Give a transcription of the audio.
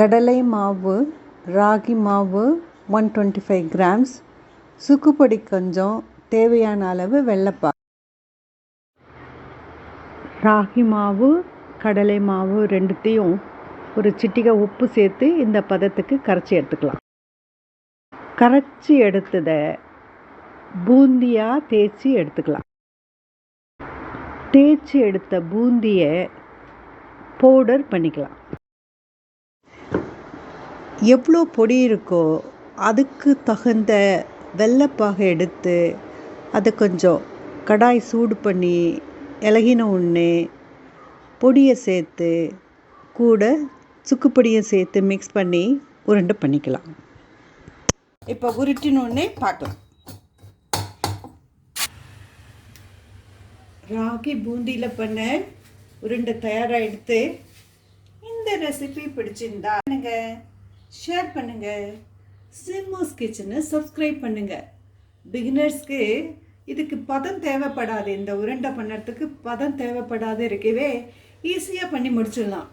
கடலை மாவு ராகி மாவு ஒன் டுவெண்ட்டி ஃபைவ் கிராம்ஸ் சுக்குப்பொடி கொஞ்சம் தேவையான அளவு வெள்ளைப்பா ராகி மாவு கடலை மாவு ரெண்டுத்தையும் ஒரு சிட்டிகை உப்பு சேர்த்து இந்த பதத்துக்கு கரைச்சி எடுத்துக்கலாம். கரைச்சி எடுத்ததை பூந்தியாக தேய்ச்சி எடுத்துக்கலாம். தேய்ச்சி எடுத்த பூந்தியை பவுடர் பண்ணிக்கலாம். எவ்வளோ பொடி இருக்கோ அதுக்கு தகுந்த வெல்லப்பாகை எடுத்து அதை கொஞ்சம் கடாய் சூடு பண்ணி இலகின உடனே பொடியை சேர்த்து கூட சுக்குப்பொடியை சேர்த்து மிக்ஸ் பண்ணி உருண்டை பண்ணிக்கலாம். இப்போ உருட்டினோடனே பார்க்கலாம். ராகி பூந்தியில் பண்ண உருண்டை தயாராக எடுத்து இந்த ரெசிபி பிடிச்சிருந்தா எனக்கு ஷேர் பண்ணுங்க. சிம்மோஸ் கிச்சனை சப்ஸ்கிரைப் பண்ணுங்க. பிகினர்ஸ்க்கு இதுக்கு பதம் தேவைப்படாது. இந்த உருண்டை பண்ணுறதுக்கு பதம் தேவைப்படாது இருக்கவே ஈஸியாக பண்ணி முடிச்சிடலாம்.